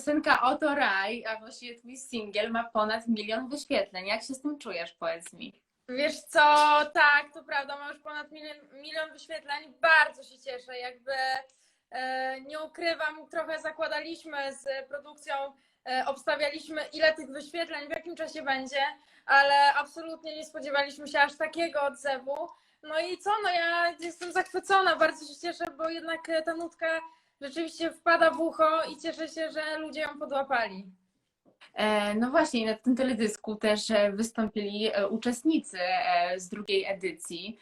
piosenka Oto Raj, a właściwie twój singiel ma ponad milion wyświetleń. Jak się z tym czujesz, powiedz mi? Wiesz co, tak, to prawda, ma już ponad milion, milion wyświetleń. Bardzo się cieszę, jakby e, nie ukrywam, trochę zakładaliśmy z produkcją, e, obstawialiśmy ile tych wyświetleń, w jakim czasie będzie, ale absolutnie nie spodziewaliśmy się aż takiego odzewu. No i co, no ja jestem zachwycona, bardzo się cieszę, bo jednak e, ta nutka rzeczywiście wpada w ucho i cieszę się, że ludzie ją podłapali. E, No właśnie, na tym teledysku też e, wystąpili e, uczestnicy z drugiej edycji.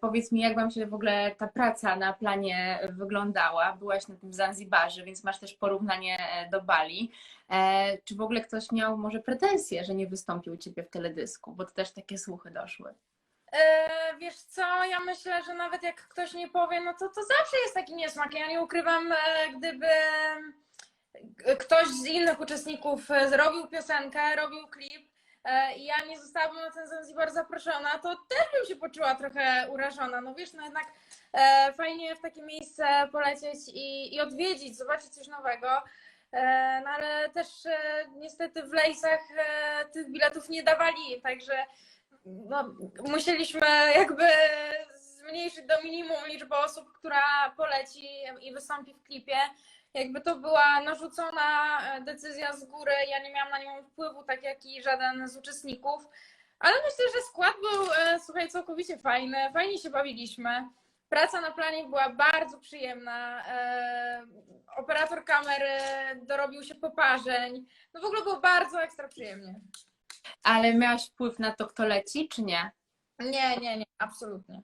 Powiedz mi, jak Wam się w ogóle ta praca na planie wyglądała? Byłaś na tym Zanzibarze, więc masz też porównanie do Bali. Czy w ogóle ktoś miał może pretensje, że nie wystąpił u Ciebie w teledysku? Bo to też takie słuchy doszły. E, wiesz co, ja myślę, że nawet jak ktoś nie powie, no to to zawsze jest taki niesmak. Ja nie ukrywam, e, gdyby ktoś z innych uczestników e, zrobił piosenkę, robił klip i ja nie zostałabym na ten Zanzibar zaproszona, to też bym się poczuła trochę urażona. No wiesz, no jednak fajnie w takie miejsce polecieć i, i odwiedzić, zobaczyć coś nowego. No ale też niestety w Lejsach tych biletów nie dawali, także no, musieliśmy jakby zmniejszyć do minimum liczbę osób, która poleci i wystąpi w klipie. Jakby to była narzucona e, decyzja z góry, ja nie miałam na nią wpływu, tak jak i żaden z uczestników. Ale myślę, że skład był, e, słuchaj, całkowicie fajny, fajnie się bawiliśmy. Praca na planie była bardzo przyjemna. e, Operator kamery dorobił się poparzeń. No w ogóle było bardzo ekstra przyjemnie. Ale miałaś wpływ na to, kto leci, czy nie? Nie, nie, nie, absolutnie.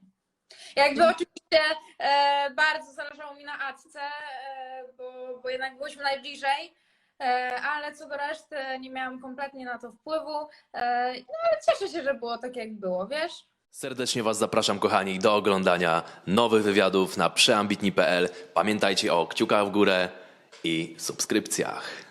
Jakby oczywiście e, bardzo zależało mi na Acce, e, bo, bo jednak byliśmy najbliżej, e, ale co do reszty nie miałam kompletnie na to wpływu. E, no ale cieszę się, że było tak, jak było, wiesz? Serdecznie Was zapraszam, kochani, do oglądania nowych wywiadów na przeambitni.pl. Pamiętajcie o kciukach w górę i subskrypcjach.